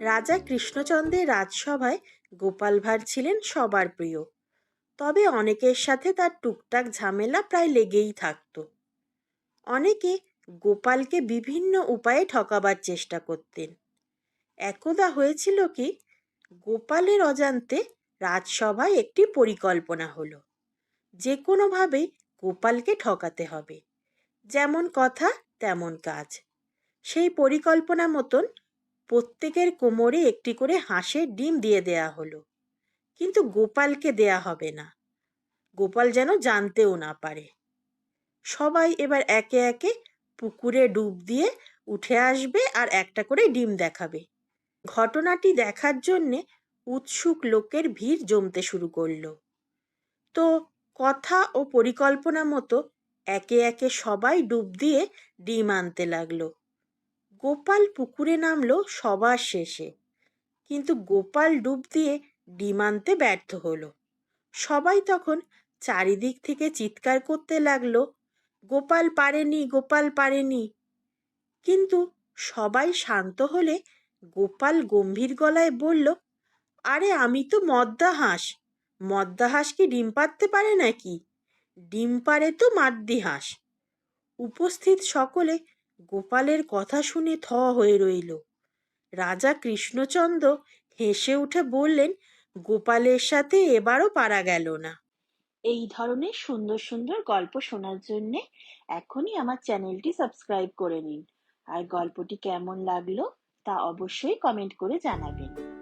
রাজা কৃষ্ণচন্দ্রের রাজসভায় গোপাল ভাঁড় ছিলেন সবার প্রিয়। তবে অনেকের সাথে তার টুকটাক ঝামেলা প্রায় লেগেই থাকত। অনেকে গোপালকে বিভিন্ন উপায়ে ঠকাবার চেষ্টা করতেন। একদা হয়েছিল কি, গোপালের অজান্তে রাজসভায় একটি পরিকল্পনা হলো। যে কোনোভাবেই গোপালকে ঠকাতে হবে। যেমন কথা, তেমন কাজ। সেই পরিকল্পনা মতন প্রত্যেকের কোমরে একটি করে হাঁসের ডিম দিয়ে দেয়া হলো। কিন্তু গোপালকে দেয়া হবে না। গোপাল যেন জানতেও না পারে। সবাই এবার একে একে পুকুরে ডুব দিয়ে উঠে আসবে আর একটা করে ডিম দেখাবে। ঘটনাটি দেখার জন্যে উৎসুক লোকের ভিড় জমতে শুরু করল। তো কথা ও পরিকল্পনা মতো একে একে সবাই ডুব দিয়ে ডিম আনতে লাগল। গোপাল পুকুরে নামলো সবার শেষে। কিন্তু গোপাল ডুব দিয়ে ডিম আনতে ব্যর্থ হলো। সবাই তখন চারিদিক থেকে চিৎকার করতে লাগল, গোপাল পারেনি গোপাল পারেনি। কিন্তু সবাই শান্ত হলে গোপাল গম্ভীর গলায় বলল, আরে, আমি তো মদ্দা হাঁস। মদ্দা হাঁস কি ডিম পাড়তে পারে নাকি? ডিম পাড়ে তো মাদ্দি হাঁস। উপস্থিত সকলে গোপালের কথা শুনে থ হয়ে রইল। রাজা কৃষ্ণচন্দ্র হেসে উঠে বললেন, গোপালের সাথে এবারও পারা গেল না। এই ধরনের সুন্দর সুন্দর গল্প শোনার জন্য এখনই আমার চ্যানেলটি সাবস্ক্রাইব করে নিন। আর গল্পটি কেমন লাগল তা অবশ্যই কমেন্ট করে জানাবেন।